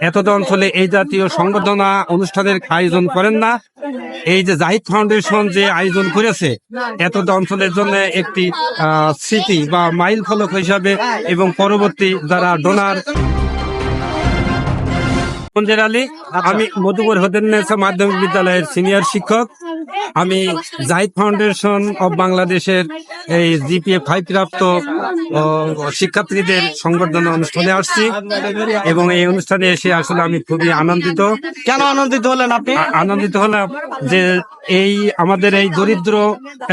এতদ অঞ্চলে এই জাতীয় সংবর্ধনা অনুষ্ঠানের আয়োজন করেন না। এই যে জাহিদ ফাউন্ডেশন যে আয়োজন করেছে এতদ অঞ্চলের জন্য একটি স্মৃতি বা মাইল ফলক হিসাবে এবং পরবর্তী যারা ডোনার মঞ্জের আলী আমি মধুপুর হদেন্নেসা মাধ্যমিক বিদ্যালয়ের সিনিয়র শিক্ষক। আমি জাহিদ ফাউন্ডেশন অব বাংলাদেশের এই জিপিএ ফাইভ প্রাপ্ত শিক্ষার্থীদের সংবর্ধনা অনুষ্ঠানে আসছি। এবং এই অনুষ্ঠানে এসে আসলে আমি খুবই আনন্দিত। কেন আনন্দিত হলেন আপনি? আনন্দিত হলাম যে এই আমাদের এই দরিদ্র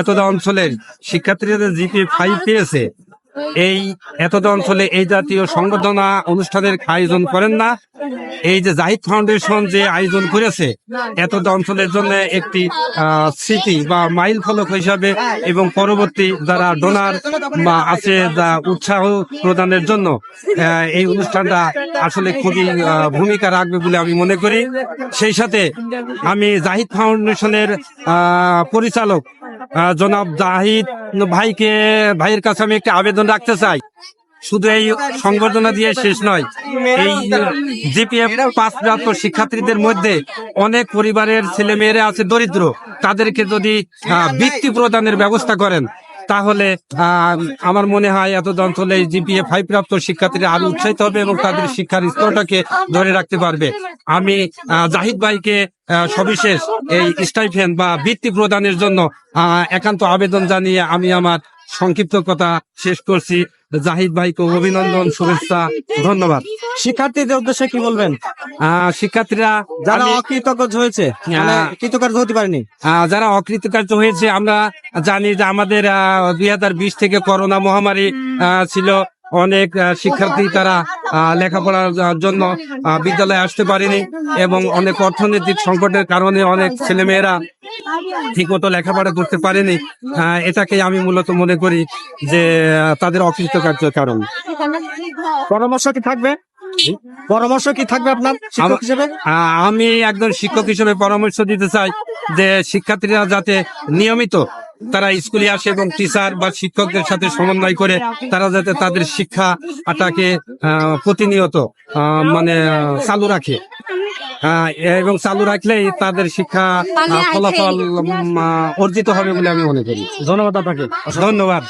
এতদা অঞ্চলের শিক্ষার্থীদের জিপি ফাইভ পেয়েছে এই এতদা অঞ্চলে এই জাতীয় সংবর্ধনা অনুষ্ঠানের আয়োজন করেন না। এই যে জাহিদ ফাউন্ডেশন যে আয়োজন করেছে এতদা অঞ্চলের জন্য একটি স্মৃতি বা মাইল ফলক হিসাবে এবং পরবর্তী যারা ডোনার বা আছে যা উৎসাহ প্রদানের জন্য এই অনুষ্ঠানটা আসলে খুবই ভূমিকা রাখবে বলে আমি মনে করি। সেই সাথে আমি জাহিদ ফাউন্ডেশনের পরিচালক জনাব জাহিদ ভাইকে, ভাইয়ের কাছে আমি একটা আবেদন রাখতে চাই। শুধু এই সংবর্ধনা দিয়ে শেষ নয়, এই জিপিএফ পাঁচ প্রাপ্ত শিক্ষার্থীদের মধ্যে অনেক পরিবারের ছেলে মেয়েরা আছে দরিদ্র। তাদেরকে যদি বৃত্তি প্রদানের ব্যবস্থা করেন তাহলে আমার মনে হয় এত অঞ্চলে জিপিএ ফাইভ প্রাপ্ত শিক্ষার্থীরা আরও উৎসাহিত হবে এবং তাদের শিক্ষার স্তরটাকে ধরে রাখতে পারবে। আমি জাহিদ ভাইকে সবিশেষ এই স্টাইফেন বা বৃত্তি প্রদানের জন্য একান্ত আবেদন জানিয়ে আমি আমার সংক্ষিপ্ত কথা শেষ করছি। জাহিদ ভাইকে অভিনন্দন শুভেচ্ছা ধন্যবাদ। শিক্ষার্থীদের উদ্দেশ্যে কি বলবেন? আহ, শিক্ষার্থীরা যারা অকৃতকার্য হয়েছে মানে হ্যাঁ। কৃতকার্য হতে পারেনি আহ, যারা অকৃতকার্য হয়েছে আমরা জানি যে আমাদের দুই হাজার বিশ থেকে করোনা মহামারী আহ, ছিল। অনেক শিক্ষার্থী তারা লেখাপড়ার জন্য বিদ্যালয়ে আসতে পারেনি এবং অনেক অর্থনৈতিক সংকটের কারণে অনেক ছেলেমেয়েরা ঠিকমতো লেখাপড়া করতে পারেনি। এটাকে আমি মূলত মনে করি যে তাদের অকৃতকার্যের কারণ। পরামর্শ কি থাকবে? পরামর্শ কি থাকবে আপনার শিক্ষক হিসেবে? আমি একজন শিক্ষক হিসেবে পরামর্শ দিতে চাই যে শিক্ষার্থীরা যাতে নিয়মিত তারা স্কুলে আসে এবং টিচার বা শিক্ষকদের সাথে সমন্বয় করে তারা যাতে তাদের শিক্ষাটাকে আহ, প্রতিনিয়ত মানে চালু রাখে। এবং চালু রাখলেই তাদের শিক্ষা ফলাফল অর্জিত হবে বলে আমি মনে করি। ধন্যবাদ আপনাকে। ধন্যবাদ।